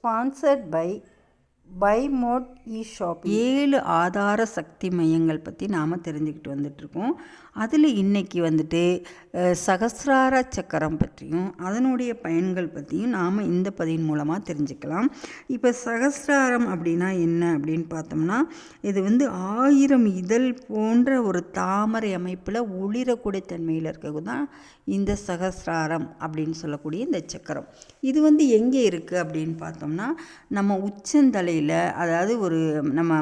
Sponsored by by mode e shop ஏழு ஆதார சக்தி மையங்கள் பற்றி நாம் தெரிஞ்சுக்கிட்டு வந்துட்ருக்கோம் அதில் இன்றைக்கி வந்துட்டு சகசிரார சக்கரம் பற்றியும் அதனுடைய பயன்கள் பற்றியும் நாம் இந்த பதிவின் மூலமாக தெரிஞ்சுக்கலாம். இப்போ சகசிராரம் அப்படின்னா என்ன அப்படின்னு பார்த்தோம்னா இது வந்து ஆயிரம் இதழ் போன்ற ஒரு தாமரை அமைப்பில் ஒளிரக்கூடிய தன்மையில் இருக்கிறது தான் இந்த சகசிராரம் அப்படின்னு சொல்லக்கூடிய இந்த சக்கரம். இது வந்து எங்கே இருக்குது அப்படின்னு பார்த்தோம்னா நம்ம உச்சந்தலையில் அதாவது ஒரு நம்ம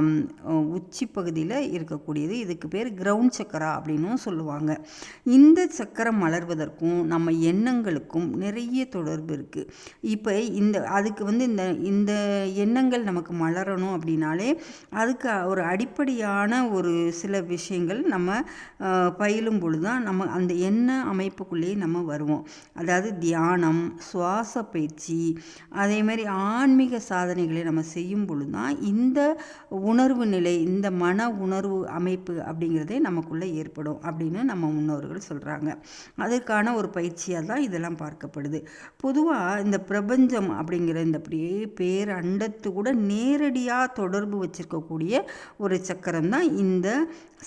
உச்சி பகுதியில் இருக்கக்கூடியது. இதுக்கு பேர் கிரவுண்ட் சக்கரா அப்படின்னும் சொல்லுவாங்க. இந்த சக்கரம் மலர்வதற்கும் நம்ம எண்ணங்களுக்கும் நிறைய தொடர்பு இருக்குது இப்போ இந்த அதுக்கு வந்து இந்த இந்த எண்ணங்கள் நமக்கு மலரணும் அப்படின்னாலே அதுக்கு ஒரு அடிப்படையான ஒரு சில விஷயங்கள் நம்ம பயிலும் பொழுது தான் நம்ம அந்த எண்ண அமைப்புக்குள்ளேயே நம்ம வருவோம். அதாவது தியானம் சுவாச பயிற்சி அதே மாதிரி ஆன்மீக சாதனைகளை நம்ம செய்யும் பொழுது தான் இந்த உணர்வு நிலை இந்த மன உணர்வு அமைப்பு அப்படிங்கிறதே நமக்குள்ளே ஏற்படும். அப்படின்னு நம்ம முன்னோர்கள் சொல்கிறாங்க அதற்கான ஒரு பயிற்சியாக தான் இதெல்லாம் பார்க்கப்படுது. பொதுவாக இந்த பிரபஞ்சம் அப்படிங்கிற இந்த அப்படியே பேர் அண்டத்து கூட நேரடியாக தொடர்பு வச்சிருக்கக்கூடிய ஒரு சக்கரம் தான் இந்த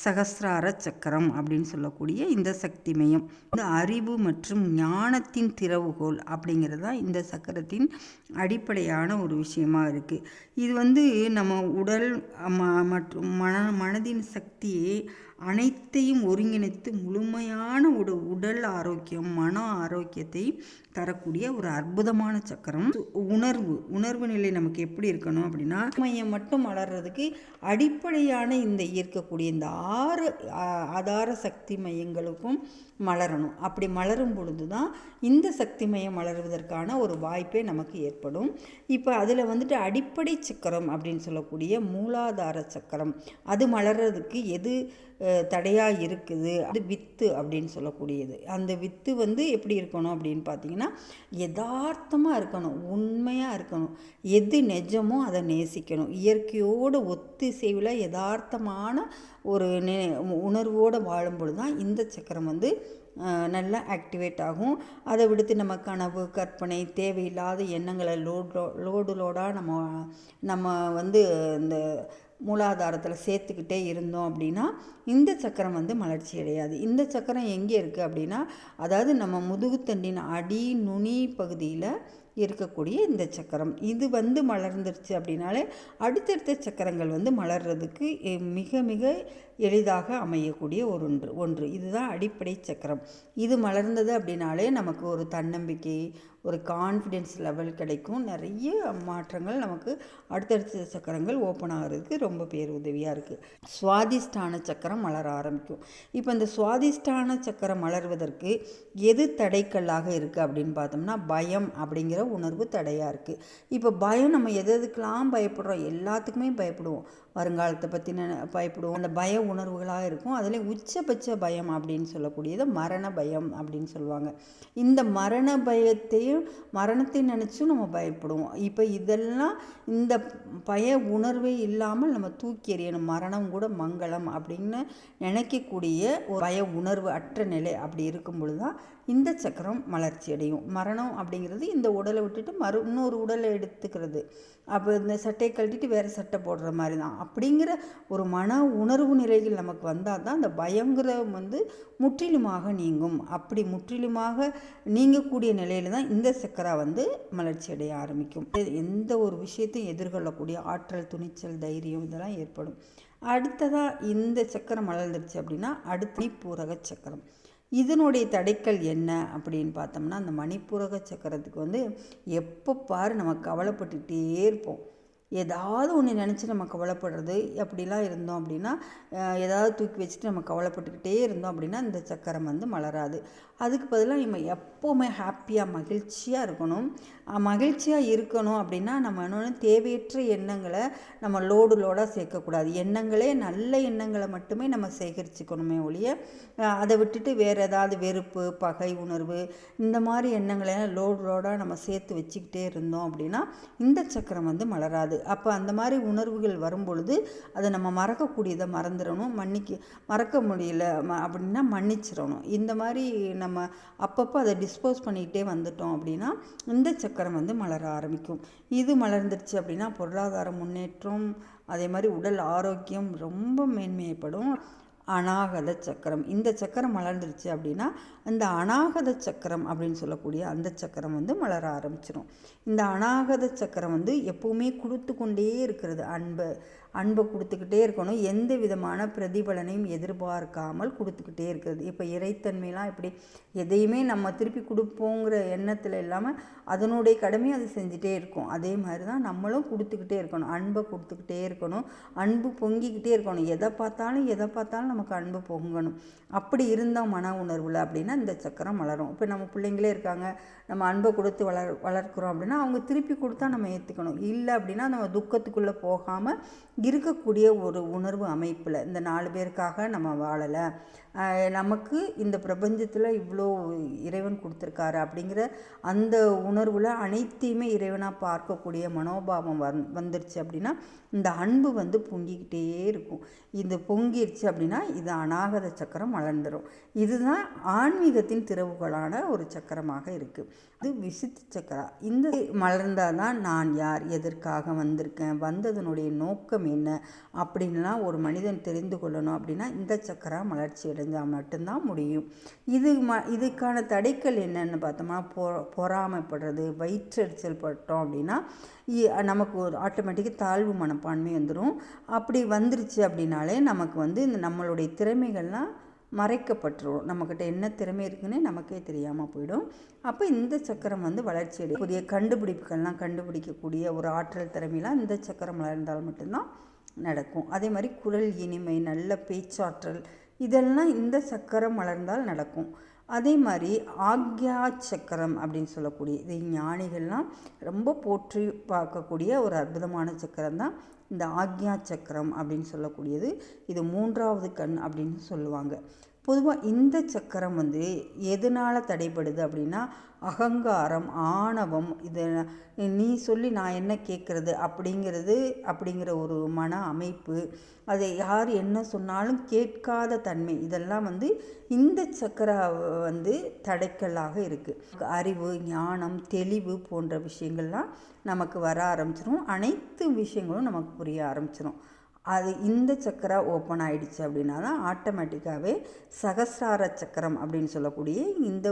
சகசிரார சக்கரம் அப்படின்னு சொல்லக்கூடிய இந்த சக்தி மையம். இந்த அறிவு மற்றும் ஞானத்தின் திறவுகோல் அப்படிங்கிறது தான் இந்த சக்கரத்தின் அடிப்படையான ஒரு விஷயமா இருக்குது இது வந்து நம்ம உடல் ம- மற்றும் மன மனதின் சக்தியை அனைத்தையும் ஒருங்கிணைத்து முழுமையான உட உடல் ஆரோக்கியம் மன ஆரோக்கியத்தை தரக்கூடிய ஒரு அற்புதமான சக்கரம். உணர்வு. உணர்வு நிலை நமக்கு எப்படி இருக்கணும் அப்படின்னா மையம் மட்டும் வளர்றதுக்கு அடிப்படையான இந்த இருக்கக்கூடிய இந்த ஆறு ஆதார சக்தி மையங்களுக்கும் மலரணும். அப்படி மலரும் பொழுது தான் இந்த சக்தி மையம் மலருவதற்கான ஒரு வாய்ப்பே நமக்கு ஏற்படும். இப்போ அதில் வந்துட்டு அடிப்படை சக்கரம் அப்படின்னு சொல்லக்கூடிய மூலாதார சக்கரம் அது மலர்றதுக்கு எது தடையாக இருக்குது? அது வித்து அப்படின்னு சொல்லக்கூடியது. அந்த வித்து வந்து எப்படி இருக்கணும் அப்படின்னு பார்த்தீங்கன்னா யதார்த்தமாக இருக்கணும் உண்மையாக இருக்கணும். எது நெஜமோ அதை நேசிக்கணும். இயற்கையோடு ஒத்திசைவில் யதார்த்தமான ஒரு நே உணர்வோடு வாழும்பொழுது தான் இந்த சக்கரம் வந்து நல்லா ஆக்டிவேட் ஆகும். அதை விடுத்து நம்ம கனவு கற்பனை தேவையில்லாத எண்ணங்களை லோடு லோடு லோடாக நம்ம நம்ம வந்து இந்த மூலாதாரத்தில் சேர்த்துக்கிட்டே இருந்தோம் அப்படின்னா இந்த சக்கரம் வந்து மலர்ச்சி அடையாது. இந்த சக்கரம் எங்கே இருக்குது அப்படின்னா அதாவது நம்ம முதுகுத்தண்டின் அடி நுனி பகுதியில் இருக்கக்கூடிய இந்த சக்கரம். இது வந்து மலர்ந்துருச்சு அப்படின்னாலே அடுத்தடுத்த சக்கரங்கள் வந்து மலர்றதுக்கு மிக மிக எளிதாக அமையக்கூடிய ஒரு ஒன்று. ஒன்று இதுதான் அடிப்படை சக்கரம். இது மலர்ந்தது அப்படின்னாலே நமக்கு ஒரு தன்னம்பிக்கை ஒரு கான்ஃபிடென்ஸ் லெவல் கிடைக்கும். நிறைய மாற்றங்கள் நமக்கு அடுத்தடுத்த சக்கரங்கள் ஓப்பன் ஆகிறதுக்கு ரொம்ப பேர் உதவியாக இருக்குது சுவாதிஷ்டான சக்கரம் மலர ஆரம்பிக்கும். இப்போ இந்த சுவாதிஷ்டான சக்கரம் மலர்வதற்கு எது தடைக்கல்லாக இருக்குது அப்படின்னு பார்த்தோம்னா பயம் அப்படிங்கிற உணர்வு தடையாக இருக்குது இப்போ பயம் நம்ம எது எதுக்கெல்லாம் பயப்படுறோம்? எல்லாத்துக்குமே பயப்படுவோம். வருங்காலத்தை பற்றி பயப்படுவோம். அந்த பய உணர்வுகளாக இருக்கும். அதில் உச்சபட்ச பயம் அப்படின்னு சொல்லக்கூடியது மரண பயம் அப்படின்னு சொல்லுவாங்க. இந்த மரண பயத்தையும் மரணத்தை நினச்சும் நம்ம பயப்படுவோம். இப்போ இதெல்லாம் இந்த பய உணர்வே இல்லாமல் நம்ம தூக்கி எறியணும். மரணம் கூட மங்களம் அப்படின்னு நினைக்கக்கூடிய ஒரு பய உணர்வு அற்ற நிலை அப்படி இருக்கும் பொழுது தான் இந்த சக்கரம் மலர்ச்சி அடையும். மரணம் அப்படிங்கிறது இந்த உடலை விட்டுட்டு மறு இன்னொரு உடலை எடுத்துக்கிறது. அப்போ இந்த சட்டையை கழட்டிட்டு வேறு சட்டை போடுற மாதிரி தான் அப்படிங்கிற ஒரு மன உணர்வு நிலைகள் நமக்கு வந்தால் தான் அந்த பயங்கிற வந்து முற்றிலுமாக நீங்கும். அப்படி முற்றிலுமாக நீங்கக்கூடிய நிலையில் தான் இந்த சக்கரா வந்து மலர்ச்சி அடைய ஆரம்பிக்கும். எந்த ஒரு விஷயத்தையும் எதிர்கொள்ளக்கூடிய ஆற்றல் துணிச்சல் தைரியம் இதெல்லாம் ஏற்படும். அடுத்ததாக இந்த சக்கரம் மலர்ந்துருச்சு அப்படின்னா அடுத்து பூரக சக்கரம். இதனுடைய தடைக்கல் என்ன அப்படின்னு பார்த்தோம்னா அந்த மணிப்பூரக சக்கரத்துக்கு வந்து எப்போ பாரு நம்ம கவலைப்பட்டுக்கிட்டே இருப்போம். ஏதாவது ஒன்று நினச்சி நம்ம கவலைப்படுறது அப்படிலாம் இருந்தோம் அப்படின்னா ஏதாவது தூக்கி வச்சுட்டு நம்ம கவலைப்பட்டுக்கிட்டே இருந்தோம் அப்படின்னா இந்த சக்கரம் வந்து மலராது. அதுக்கு பதிலாக நம்ம எப்போவுமே ஹாப்பியாக மகிழ்ச்சியாக இருக்கணும். மகிழ்ச்சியாக இருக்கணும் அப்படின்னா நம்ம இன்னொன்று தேவையற்ற எண்ணங்களை நம்ம லோடு லோடாக சேர்க்கக்கூடாது. எண்ணங்களே நல்ல எண்ணங்களை மட்டுமே நம்ம சேகரிச்சுக்கணுமே ஒழிய அதை விட்டுட்டு வேறு ஏதாவது வெறுப்பு பகை உணர்வு இந்த மாதிரி எண்ணங்களை லோடு லோடாக நம்ம சேர்த்து வச்சுக்கிட்டே இருந்தோம் அப்படின்னா இந்த சக்கரம் வந்து மலராது. அப்போ அந்த மாதிரி உணர்வுகள் வரும் பொழுது அதை நம்ம மறக்கக்கூடியதை மறந்துடணும் மன்னிக்க மறக்க முடியல ம அப்படின்னா மன்னிச்சிடணும். இந்த மாதிரி நம்ம அப்பப்போ அதை டிஸ்போஸ் பண்ணிக்கிட்டே வந்துட்டோம் அப்படின்னா இந்த சக்கரம் வந்து மலர ஆரம்பிக்கும். இது மலர்ந்துருச்சு அப்படின்னா பொருளாதார முன்னேற்றம் அதே மாதிரி உடல் ஆரோக்கியம் ரொம்ப மேன்மையப்படும். அனாகத சக்கரம். இந்த சக்கரம் மலர்ந்துருச்சு அப்படின்னா அந்த அனாகத சக்கரம் அப்படின்னு சொல்லக்கூடிய அந்த சக்கரம் வந்து மலர ஆரம்பிச்சிடும் இந்த அனாகத சக்கரம் வந்து எப்போவுமே கொடுத்து கொண்டே இருக்கிறது. அன்பை அன்பை கொடுத்துக்கிட்டே இருக்கணும். எந்த விதமான பிரதிபலனையும் எதிர்பார்க்காமல் கொடுத்துக்கிட்டே இருக்கிறது. இப்போ இறைத்தன்மைலாம் இப்படி எதையுமே நம்ம திருப்பி கொடுப்போங்கிற எண்ணத்தில் இல்லாமல் அதனுடைய கடமையை அது செஞ்சுட்டே இருக்கும். அதே மாதிரி தான் நம்மளும் கொடுத்துக்கிட்டே இருக்கணும். அன்பை கொடுத்துக்கிட்டே இருக்கணும். அன்பு பொங்கிக்கிட்டே இருக்கணும். எதை பார்த்தாலும் எதை பார்த்தாலும் நமக்கு அன்பு பொங்கணும். அப்படி இருந்தால் மன உணர்வில் அப்படின்னா இந்த சக்கரம் வளரும். இப்போ நம்ம பிள்ளைங்களே இருக்காங்க. நம்ம அன்பை கொடுத்து வளர் வளர்க்குறோம் அப்படின்னா அவங்க திருப்பி கொடுத்தா நம்ம ஏற்றுக்கணும் இல்லை அப்படின்னா நம்ம துக்கத்துக்குள்ளே போகாமல் இருக்கக்கூடிய ஒரு உணர்வு அமைப்பில் இந்த நாலு பேருக்காக நம்ம வாழலை. நமக்கு இந்த பிரபஞ்சத்தில் இவ்வளோ இறைவன் கொடுத்துருக்காரு அப்படிங்கிற அந்த உணர்வில் அனைத்தையுமே இறைவனாக பார்க்கக்கூடிய மனோபாவம் வந் வந்துருச்சு அப்படின்னா இந்த அன்பு வந்து பொங்கிக்கிட்டே இருக்கும். இது பொங்கிருச்சு அப்படின்னா இது அநாகத சக்கரம் வளர்ந்துடும் இதுதான் ஆன்மீகத்தின் திறவுகளான ஒரு சக்கரமாக இருக்குது இது விசித்து சக்கரா. இந்த மலர்ந்தால் தான் நான் யார் எதற்காக வந்திருக்கேன் வந்ததனுடைய நோக்கம் என்ன? அப்படின்லாம் ஒரு மனிதன் தெரிந்து கொள்ளணும் அப்படின்னா இந்த சக்கரம் வளர்ச்சி அடைஞ்சால் மட்டும்தான் முடியும். இது ம இதுக்கான தடைக்கல் என்னென்னு பார்த்தோம்னா பொ பொறாமைப்படுறது வயிற்றெரிச்சல் பட்டோம் அப்படின்னா நமக்கு ஒரு ஆட்டோமேட்டிக்காக தாழ்வு மனப்பான்மை வந்துடும் அப்படி வந்துருச்சு அப்படின்னாலே நமக்கு வந்து இந்த நம்மளுடைய திறமைகள்லாம் மறைக்கப்பட்டுரும். நம்மக்கிட்ட என்ன திறமை இருக்குன்னு நமக்கே தெரியாமல் போயிடும். அப்போ இந்த சக்கரம் வந்து வளர்ச்சி அடை புதிய கண்டுபிடிப்புகள்லாம் கண்டுபிடிக்கக்கூடிய ஒரு ஆற்றல் திறமையெல்லாம் இந்த சக்கரம் வளர்ந்தால் மட்டும்தான் நடக்கும். அதே மாதிரி குரல் இனிமை நல்ல பேச்சாற்றல் இதெல்லாம் இந்த சக்கரம் வளர்ந்தால் நடக்கும். அதே மாதிரி ஆக்யா சக்கரம் அப்படின்னு சொல்லக்கூடிய இது ஞானிகள்லாம் ரொம்ப போற்றி பார்க்கக்கூடிய ஒரு அற்புதமான சக்கரம் தான் இந்த ஆக்யா சக்கரம் அப்படின்னு சொல்லக்கூடியது. இது மூன்றாவது கண் அப்படின்னு சொல்லுவாங்க. பொதுவாக இந்த சக்கரம் வந்து எதனால் தடைப்படுது அப்படின்னா அகங்காரம் ஆணவம் இது நீ சொல்லி நான் என்ன கேட்குறது அப்படிங்கிறது அப்படிங்கிற ஒரு மன அமைப்பு அதை யார் என்ன சொன்னாலும் கேட்காத தன்மை இதெல்லாம் வந்து இந்த சக்கர வந்து தடைக்கல்லாக இருக்குது அறிவு ஞானம் தெளிவு போன்ற விஷயங்கள்லாம் நமக்கு வர ஆரம்பிச்சிடும் அனைத்து விஷயங்களும் நமக்கு புரிய ஆரம்பிச்சிடும் அது இந்த சக்கரா ஓப்பன் ஆகிடுச்சு அப்படின்னா தான் ஆட்டோமேட்டிக்காகவே சகசிரார சக்கரம் அப்படின்னு சொல்லக்கூடிய இந்த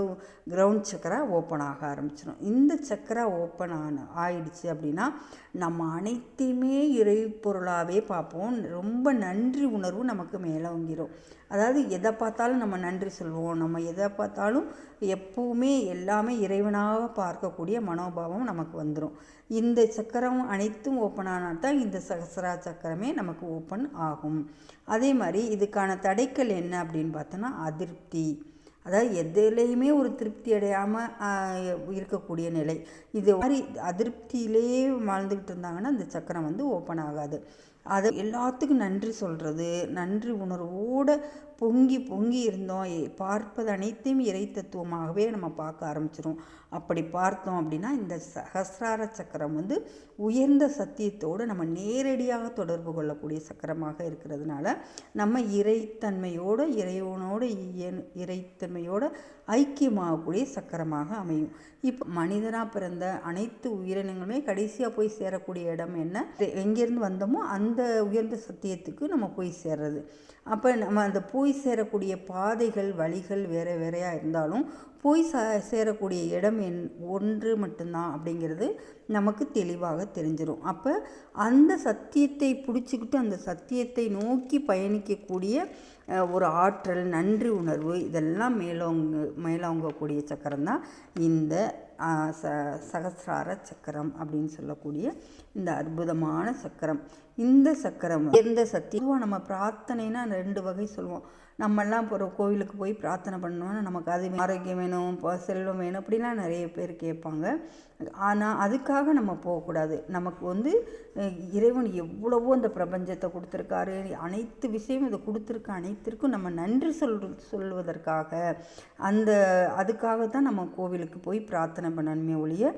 கிரவுண்ட் சக்கரா ஓப்பன் ஆக ஆரம்பிச்சிடும் இந்த சக்கரா ஓப்பன் ஆன ஆயிடுச்சு அப்படின்னா நம்ம அனைத்தையுமே இறை பொருளாகவே பார்ப்போம். ரொம்ப நன்றி உணர்வு நமக்கு மேலோங்கிரும். அதாவது எதை பார்த்தாலும் நம்ம நன்றி சொல்வோம். நம்ம எதை பார்த்தாலும் எப்பவுமே எல்லாமே இறைவனாக பார்க்கக்கூடிய மனோபாவம் நமக்கு வந்துடும் இந்த சக்கரம் அனைத்தும் ஓப்பன் ஆனால் தான் இந்த சகசரா சக்கரமே நமக்கு ஓப்பன் ஆகும். அதே மாதிரி இதுக்கான தடைக்கல் என்ன அப்படின்னு பார்த்தோன்னா அதிருப்தி. அதாவது எதுலேயுமே ஒரு திருப்தி அடையாமல் இருக்கக்கூடிய நிலை. இது மாதிரி அதிருப்தியிலே வாழ்ந்துக்கிட்டு இருந்தாங்கன்னா இந்த சக்கரம் வந்து ஓப்பன் ஆகாது. அதை எல்லாத்துக்கும் நன்றி சொல்கிறது நன்றி உணர்வோடு பொங்கி பொங்கி இருந்தோம். பார்ப்பது அனைத்தையும் இறை தத்துவமாகவே நம்ம பார்க்க ஆரம்பிச்சிடும் அப்படி பார்த்தோம் அப்படின்னா இந்த சகசிரார சக்கரம் வந்து உயர்ந்த சத்தியத்தோடு நம்ம நேரடியாக தொடர்பு கொள்ளக்கூடிய சக்கரமாக இருக்கிறதுனால நம்ம இறைத்தன்மையோடு இறைவனோடு இறைத்தன்மையோடு ஐக்கியமாகக்கூடிய சக்கரமாக அமையும். இப்போ மனிதனாக பிறந்த அனைத்து உயிரினங்களுமே கடைசியாக போய் சேரக்கூடிய இடம் என்ன? எங்கேருந்து வந்தோமோ அந்த உயர்ந்த சத்தியத்துக்கு நம்ம போய் சேர்றது. அப்போ நம்ம அந்த போய் சேரக்கூடிய பாதைகள் வழிகள் வேறு வேறையாக இருந்தாலும் போய் ச சேரக்கூடிய இடம் என் ஒன்று மட்டும்தான் அப்படிங்கிறது நமக்கு தெளிவாக தெரிஞ்சிடும் அப்போ அந்த சத்தியத்தை பிடிச்சிக்கிட்டு அந்த சத்தியத்தை நோக்கி பயணிக்கக்கூடிய ஒரு ஆற்றல் நன்றி உணர்வு இதெல்லாம் மேலோங்க மேலோங்கக்கூடிய சக்கரம் தான் இந்த ச சகசிரார சக்கரம் அப்படின்னு சொல்லக்கூடிய இந்த அற்புதமான சக்கரம். இந்த சக்கரம் எந்த சத்தியம் நம்ம பிரார்த்தனைனா ரெண்டு வகை சொல்லுவோம் நம்மெல்லாம் இப்போ ஒரு கோவிலுக்கு போய் பிரார்த்தனை பண்ணோம்னா நமக்கு அது ஆரோக்கியம் வேணும் செல்வம் வேணும் அப்படிலாம் நிறைய பேர் கேட்பாங்க. ஆனால் அதுக்காக நம்ம போகக்கூடாது. நமக்கு வந்து இறைவன் எவ்வளவோ அந்த பிரபஞ்சத்தை கொடுத்துருக்காரு. அனைத்து விஷயம் இதை கொடுத்துருக்க அனைத்திற்கும் நம்ம நன்றி சொல் சொல்வதற்காக அந்த அதுக்காக தான் நம்ம கோவிலுக்கு போய் பிரார்த்தனை பண்ணணுமே ஒழிய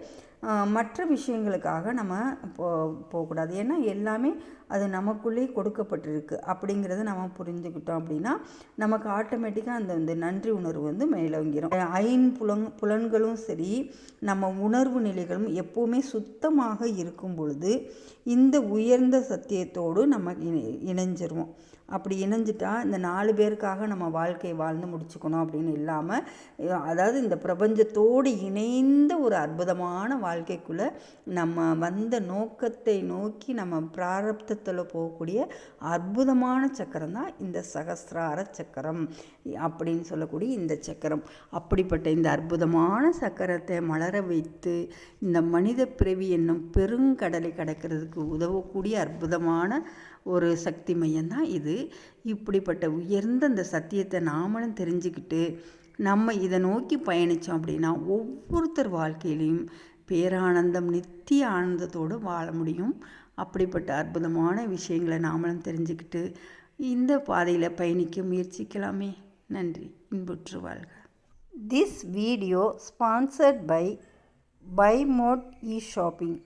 மற்ற விஷயங்களுக்காக நம்ம போ போகக்கூடாது. ஏன்னா எல்லாமே அது நமக்குள்ளே கொடுக்கப்பட்டிருக்கு. அப்படிங்கிறத நம்ம புரிஞ்சுக்கிட்டோம் அப்படின்னா நமக்கு ஆட்டோமேட்டிக்காக அந்த அந்த நன்றி உணர்வு வந்து மேலோங்கிரும் புலங் புலன்களும் சரி நம்ம உணர்வு நிலைகளும் எப்போவுமே சுத்தமாக இருக்கும் பொழுது இந்த உயர்ந்த சத்தியத்தோடு நம்ம இணை இணைஞ்சிருவோம். அப்படி இணைஞ்சிட்டா இந்த நாலு பேருக்காக நம்ம வாழ்க்கையை வாழ்ந்து முடிச்சுக்கணும் அப்படின்னு இல்லாமல் அதாவது இந்த பிரபஞ்சத்தோடு இணைந்த ஒரு அற்புதமான வாழ்க்கைக்குள்ளே நம்ம வந்த நோக்கத்தை நோக்கி நம்ம பிராரப்தத்தில் போகக்கூடிய அற்புதமான சக்கரம் தான் இந்த சகசிரார சக்கரம் அப்படின்னு சொல்லக்கூடிய இந்த சக்கரம். அப்படிப்பட்ட இந்த அற்புதமான சக்கரத்தை மலர வைத்து இந்த மனித பிறவி என்னும் பெருங்கடலை கடக்கிறதுக்கு உதவக்கூடிய அற்புதமான ஒரு சக்தி மையம் தான் இது. இப்படிப்பட்ட உயர்ந்த இந்த சத்தியத்தை நாமளும் தெரிஞ்சுக்கிட்டு நம்ம இதை நோக்கி பயணித்தோம் அப்படின்னா ஒவ்வொருத்தர் வாழ்க்கையிலையும் பேரானந்தம் நித்திய ஆனந்தத்தோடு வாழ முடியும். அப்படிப்பட்ட அற்புதமான விஷயங்களை நாமளும் தெரிஞ்சுக்கிட்டு இந்த பாதையில் பயணிக்க முயற்சிக்கலாமே. நன்றி. இன்புற்று வாழ்க. This video sponsored by by mode e shopping